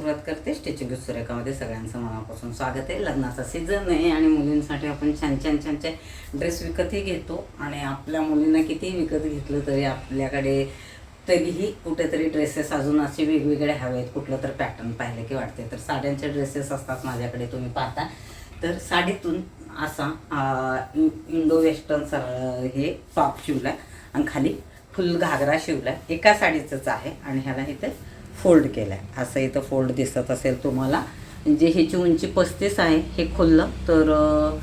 सुरुवात करते स्टिचिंग सुरेखामध्ये सगळ्यांचं मनापासून स्वागत आहे. लग्नाचा सीझन आहे आणि मुलींसाठी आपण छान छान छान छान ड्रेस विकतही घेतो. आणि आपल्या मुलींना कितीही विकत घेतलं तरी आपल्याकडे तरीही कुठेतरी ड्रेसेस अजून असे वेगवेगळे हवे आहेत कुठलं तर पॅटर्न पाहिलं की वाटते तर साड्यांचे ड्रेसेस असतात माझ्याकडे तुम्ही पाहता. तर साडीतून असा इंडो वेस्टर्न सरळ हे टॉप शिवला. आणि खाली फुल घागरा शिवला. एका साडीचंच आहे. आणि ह्याला इथे फोल्ड केला आहे असं इथं फोल्ड दिसत असेल तुम्हाला. जे ह्याची उंची पस्तीस आहे हे खुललं. तर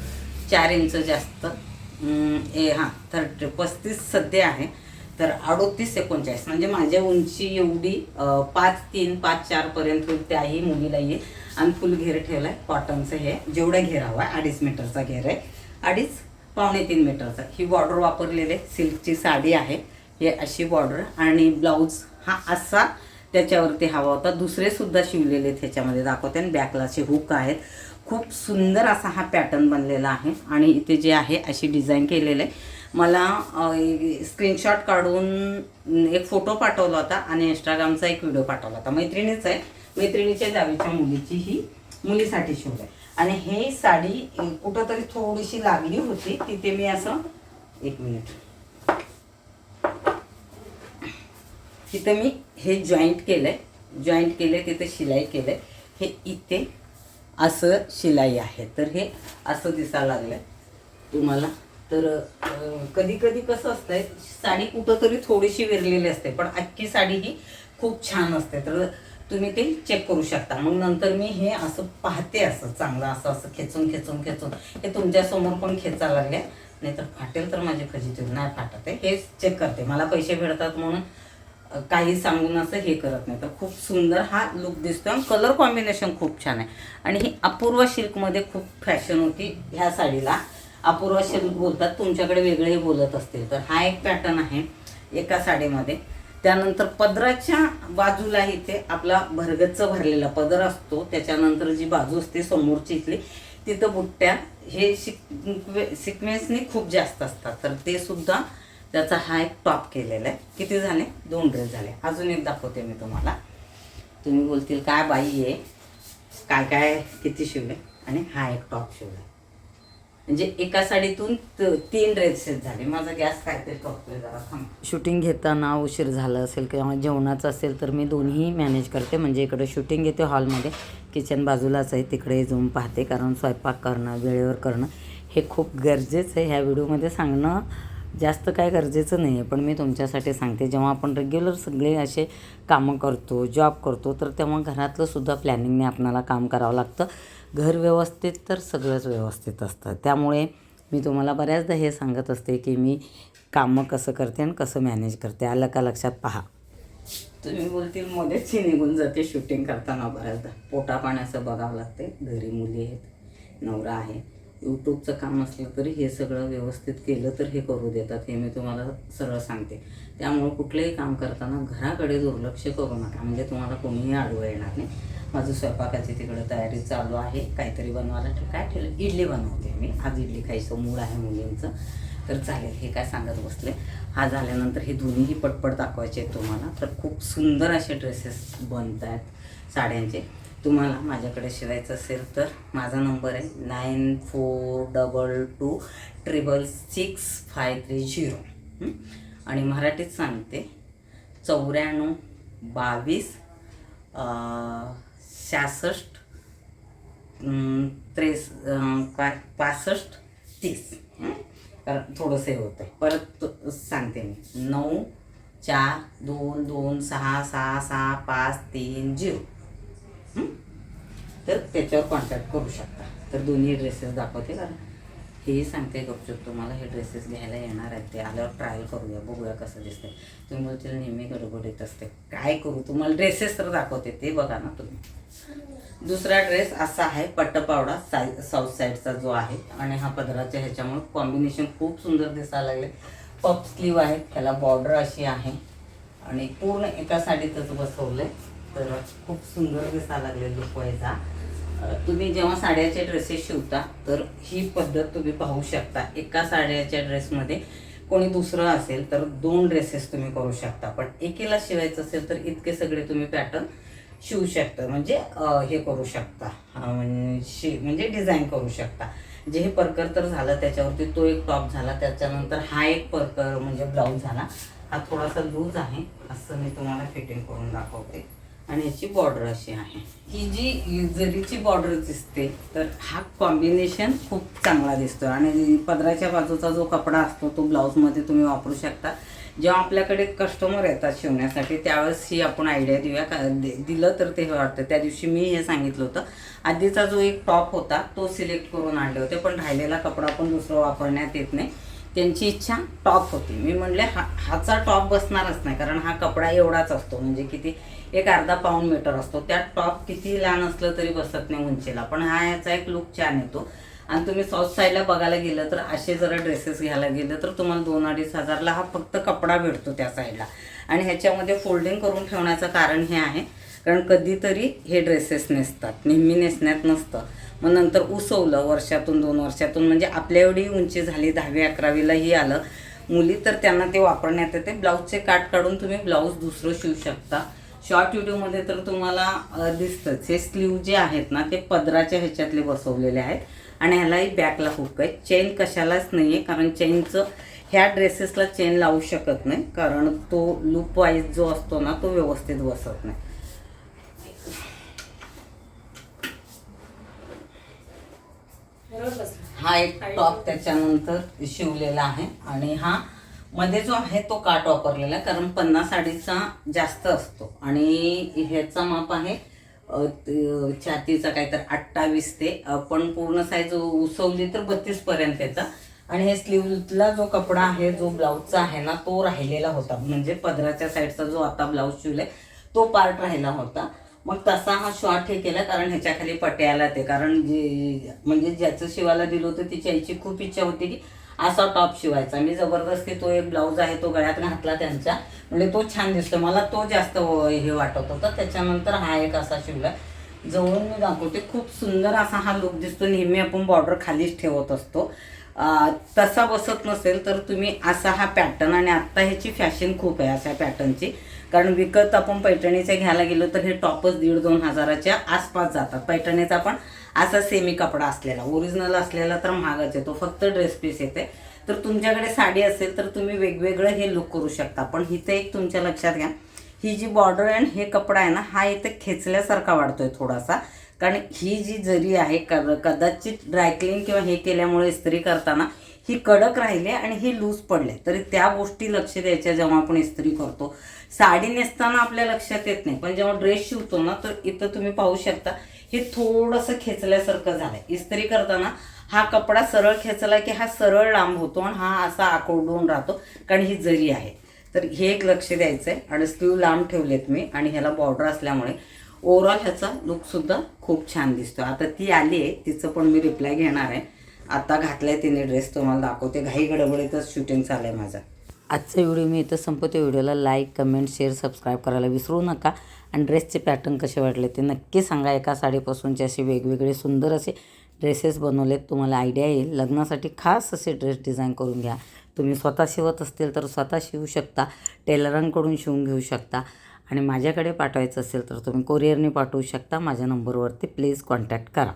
चार इंच जास्त. ए हां तर पस्तीस सध्या आहे. तर अडोतीस एकोणचाळीस. म्हणजे माझ्या उंची एवढी पाच तीन पाच चारपर्यंत होईल त्याही मुलीला येईल. आणि फुल घेर ठेवला आहे कॉटनचं हे. जेवढा घेर हवा आहे अडीच मीटरचा घेर आहे. अडीच पावणे तीन मीटरचा. ही बॉर्डर वापरलेले सिल्कची साडी आहे. हे अशी बॉर्डर आणि ब्लाऊज हा असा त्याच्यावरती हवा होता. दुसरे सुद्धा शिवलेले आहेत ह्याच्यामध्ये. दाखवते. आणि बॅकला असे हुक आहेत. खूप सुंदर असा हा पॅटर्न बनलेला आहे. आणि इथे जे आहे अशी डिझाईन केलेलं आहे. मला स्क्रीनशॉट काढून एक फोटो पाठवला होता आणि इंस्टाग्रामचा एक व्हिडिओ पाठवला होता. मैत्रिणीच आहे. मैत्रिणीच्या जावीच्या मुलीची ही मुलीसाठी शिवलं आहे. आणि हे साडी कुठंतरी थोडीशी लागली होती. तिथे मी असं एक मिनिट तिथं मी हे जॉईंट केलं आहे जॉईंट केलं आहे तिथं शिलाई केलं आहे हे इथे असं शिलाई आहे. तर हे असं दिसायला लागलं आहे तुम्हाला. तर कधी कधी कसं असतंय साडी कुठंतरी थोडीशी विरलेली असते पण अख्खी साडी ही खूप छान असते. तर तुम्ही ते चेक करू शकता. मग नंतर मी हे असं पाहते असं चांगलं असं असं खेचून खेचून खेचून. हे तुमच्यासमोर पण खेचा लागल्या नाहीतर फाटेल तर माझे फजिती नाही फाटत आहे. हे चेक करते. मला पैसे भेटतात म्हणून काही सांगून असं हे करत नाही. तर खूप सुंदर हा लुक दिसतो आणि कलर कॉम्बिनेशन खूप छान आहे. आणि ही अपूर्व सिल्कमध्ये खूप फॅशन होती ह्या साडीला. अपूर्व सिल्क बोलतात तुमच्याकडे वेगळेही बोलत असतील. तर हा एक पॅटर्न आहे एका साडीमध्ये. त्यानंतर पदराच्या बाजूला इथे आपला भरगच्च भरलेला पदर असतो. त्याच्यानंतर जी बाजू असते समोरची इथली तिथं बुट्ट्या हे शिक सिक्वेन्सनी खूप जास्त असतात. तर ते सुद्धा त्याचा हा एक टॉप केलेला आहे. किती झाले? दोन ड्रेस झाले. अजून एक दाखवते मी तुम्हाला. तुम्ही बोलतील काय बाई आहे काय काय किती शिवले? आणि हा एक टॉप शिवला. म्हणजे एका साडीतून त- तीन ड्रेसेस झाले. माझा गॅस काहीतरी करतोय जरा थांब. शूटिंग घेताना उशीर झालं असेल किंवा जेवणाचं असेल तर मी दोन्ही मॅनेज करते. म्हणजे इकडे शूटिंग घेते हॉलमध्ये. किचन बाजूलाच आहे. तिकडे जाऊन पाहते. कारण स्वयंपाक करणं वेळेवर करणं हे खूप गरजेचं आहे. ह्या व्हिडिओमध्ये सांगणं जास्त काय गरजेचं नाही आहे पण मी तुमच्यासाठी सांगते. जेव्हा आपण रेग्युलर सगळे असे कामं करतो जॉब करतो तर तेव्हा घरातलंसुद्धा प्लॅनिंगने आपणाला काम करावं लागतं. घर व्यवस्थित तर सगळंच व्यवस्थित असतं. त्यामुळे मी तुम्हाला बऱ्याचदा हे सांगत असते की मी कामं कसं करते आणि कसं मॅनेज करते. आलं का लक्षात पहा. तुम्ही बोलतील मध्येच निघून जाते शूटिंग करताना बऱ्याचदा. पोटा पाण्याचं बघावं लागते. घरी मुली आहेत नवरा आहे. यूट्यूबचं काम असलं तरी हे सगळं व्यवस्थित केलं तर हे करू देतात हे मी तुम्हाला सरळ सांगते. त्यामुळं कुठलंही काम करताना घराकडे दुर्लक्ष करू नका म्हणजे तुम्हाला कोणीही आडवं येणार नाही. माझं स्वयंपाकाची तिकडं तयारी चालू आहे काहीतरी बनवायला तर काय ठेवलं? इडली बनवते मी. आज इडली खायचं मूळ आहे मुलींचं. तर चालेल हे काय सांगत बसले? हा झाल्यानंतर हे दोन्हीही पटपट दाखवायचे आहेत तुम्हाला. तर खूप सुंदर असे ड्रेसेस बनत आहेत साड्यांचे. तुम्हाला माझ्याकडे शिवायचं असेल तर माझा नंबर आहे nine four double two triple six five three zero. आणि मराठीत सांगते चौऱ्याण्णव बावीस सहासष्ट त्रेस पा पासष्ट तीस. कारण थोडंसं हे होतं आहे परत सांगते मी. नऊ चार दोन दोन सहा सहा सहा पाच तीन झिरो. तर त्याच्यावर कॉन्टॅक्ट करू शकता. तर दोन्ही ड्रेसेस दाखवते कारण हेही सांगते गपचूप तुम्हाला हे ड्रेसेस घ्यायला येणार आहेत ते. आल्यावर ट्रायल करूया बघूया कसं दिसतंय. तुम्ही बोलतील नेहमी गडबडीत असते. काय करू? तुम्हाला ड्रेसेस तर दाखवते ते बघा ना तुम्ही. दुसरा ड्रेस असा आहे पट्टपावडा साई साऊथ साईडचा जो आहे. आणि हा पदराच्या ह्याच्यामुळे कॉम्बिनेशन खूप सुंदर दिसायला लागले. पप स्लीव आहे त्याला बॉर्डर अशी आहे. आणि पूर्ण एका साडीतच बसवलं आहे तर खूप सुंदर दिसायला लागले लुक तुम्ही जेव्हा साड्याचे ड्रेसेस शिवता तर ही पद्धत तुम्ही पाहू शकता. एका साड्याच्या ड्रेसमध्ये कोणी दुसरं असेल तर दोन ड्रेसेस तुम्ही करू शकता. पण एकेला शिवायचं असेल तर इतके सगळे तुम्ही पॅटर्न शिवू शकता. म्हणजे हे करू शकता. म्हणजे शि म्हणजे डिझाईन करू शकता. जे हे परकर तर झालं त्याच्यावरती तो एक टॉप झाला त्याच्यानंतर हा एक परकर म्हणजे ब्लाऊज झाला. हा थोडासा लूज आहे असं मी तुम्हाला फिटिंग करून दाखवते. आणि याची बॉर्डर अशी आहे. ही जी जरीची बॉर्डर दिसते तर हा कॉम्बिनेशन खूप चांगला दिसतो आणि पदराच्या बाजूचा जो कपडा असतो तो ब्लाऊजमध्ये तुम्ही वापरू शकता. जेव्हा आपल्याकडे कस्टमर येतात शिवण्यासाठी त्यावेळेस ही आपण आयडिया देऊया. का दिलं तर ते वाटतं. त्या दिवशी मी हे सांगितलं होतं. आधीचा जो एक टॉप होता तो सिलेक्ट करून आणले होते पण राहिलेला कपडा पण दुसरा वापरण्यात येत नाही. त्यांची इच्छा टॉप होती. मी म्हणले हा हाचा टॉप बसणारच नाही कारण हा कपडा एवढाच असतो. म्हणजे किती एक अर्धा पाऊंड मीटर असतो. त्यात टॉप किती लहान असलं तरी बसत नाही उंचीला. पण हा याचा एक लुक छान येतो. आणि तुम्ही साऊथ साईडला बघायला गेलं तर असे जरा ड्रेसेस घ्यायला गेलं तर तुम्हाला दोन अडीच हजारला हा फक्त कपडा भेटतो त्या साईडला आणि ह्याच्यामध्ये फोल्डिंग करून ठेवण्याचं कारण हे आहे. कारण कधीतरी हे ड्रेसेस नेसतात. नेहमी नेसण्यात नसतं. मग नंतर उसवलं वर्षातून दोन वर्षातून. म्हणजे आपल्या एवढी उंची झाली दहावी अकरावीलाही आलं. मुली तर त्यांना ते वापरण्यात येते. ब्लाऊजचे काट काढून तुम्ही ब्लाऊज दुसरं शिवू शकता. शॉर्ट व्हिडिओमध्ये तर तुम्हाला दिसतंच. हे स्लीव जे आहेत ना ते पदराच्या ह्याच्यातले बसवलेले आहेत. आणि ह्यालाही बॅकला हुक आहे चेन कशालाच नाही आहे कारण चेनचं ह्या ड्रेसेसला चेन लावू शकत नाही. कारण तो लूप वाईज जो असतो ना तो व्यवस्थित बसत नाही. हा एक टॉप त्याच्यानंतर शिवलेला आहे आणि हा मध्ये जो आहे तो काट वापरलेला आहे कारण पन्नास साडीचा जास्त असतो. आणि ह्याचा माप आहे छातीचा काहीतरी अठ्ठावीस ते पण पूर्ण साईज उसवली तर बत्तीस पर्यंत येतं. आणि हे स्लीवला जो कपडा आहे जो ब्लाऊजचा आहे ना तो राहिलेला होता. म्हणजे पदराच्या साईडचा जो आता ब्लाऊज शिवलाय तो पार्ट राहिला होता. मग तसा हा शॉर्ट हे केला कारण ह्याच्याखाली पट्याला ते कारण जे म्हणजे ज्याचं शिवायला दिलं होतं तिच्या आईची खूप इच्छा होती की असा टॉप शिवायचा. मी जबरदस्ती तो एक ब्लाऊज आहे तो गळ्यात घातला त्यांच्या म्हणजे तो छान दिसतो मला तो जास्त हे वाटत होता. त्याच्यानंतर हा एक असा शिवला. जवळून मी दाखवते. खूप सुंदर असा हा लुक दिसतो. नेहमी आपण बॉर्डर खालीच ठेवत असतो. तसा बसत नसेल तर तुम्ही असा हा पॅटर्न आणि आत्ता ह्याची फॅशन खूप आहे अशा पॅटर्नची कारण विकत आपण पैठणीचे घ्यायला गेलो तर हे टॉपच दीड दोन हजाराच्या आसपास जातात. पैठणीचा पण असा सेमी कपडा असलेला ओरिजिनल असलेला तर महागच येतो फक्त ड्रेस पीस येते. तर तुमच्याकडे साडी असेल तर तुम्ही वेगवेगळं हे लुक करू शकता. पण हिथं एक तुमच्या लक्षात घ्या ही जी बॉर्डर आणि हे कपडा आहे ना हा इथे खेचल्यासारखा वाढतोय थोडासा. कारण ही जी जरी आहे कदाचित ड्रायक्लीन किंवा हे केल्यामुळे इस्त्री करताना ही कडक राहिली आणि ही लूज पडले. तरी त्या गोष्टी लक्ष द्यायच्या जेव्हा आपण इस्त्री करतो. साडी नेसताना आपल्या लक्षात येत नाही. पण जेव्हा ड्रेस शिवतो ना तर इथं तुम्ही पाहू शकता हे थोडंसं खेचल्यासारखं झालंय. इस्त्री करताना हा कपडा सरळ खेचला की हा सरळ लांब होतो आणि हा असा आकोडून राहतो कारण ही जरी आहे. तर हे एक लक्ष द्यायचं आहे आणि स्लीव लांब ठेवलेत मी आणि ह्याला बॉर्डर असल्यामुळे ओव्हरऑल ह्याचा लुकसुद्धा खूप छान दिसतो आता ती आली आहे तिचं पण मी रिप्लाय घेणार आहे. आता घातलाय तिने ड्रेस तुम्हाला दाखवते. घाई गडबडीतच शूटिंग चालू आहे माझं. आजचा व्हिडिओ मी इथं संपवते. व्हिडिओला लाईक कमेंट शेअर सबस्क्राईब करायला विसरू नका. आणि ड्रेसचे पॅटर्न कसे वाटले ते नक्की सांगा. एका साडीपासूनचे असे वेगवेगळे सुंदर असे ड्रेसेस बनवलेत. तुम्हाला आयडिया येईल. लग्नासाठी खास असे ड्रेस डिझाईन करून घ्या. तुम्ही स्वतः शिवत असतील तर स्वतः शिवू शकता. टेलरांकडून शिवून घेऊ शकता. आणि माझ्याकडे पाठवायचं असेल तर तुम्ही कोरिअरने पाठवू शकता. माझ्या नंबरवरती प्लीज कॉन्टॅक्ट करा.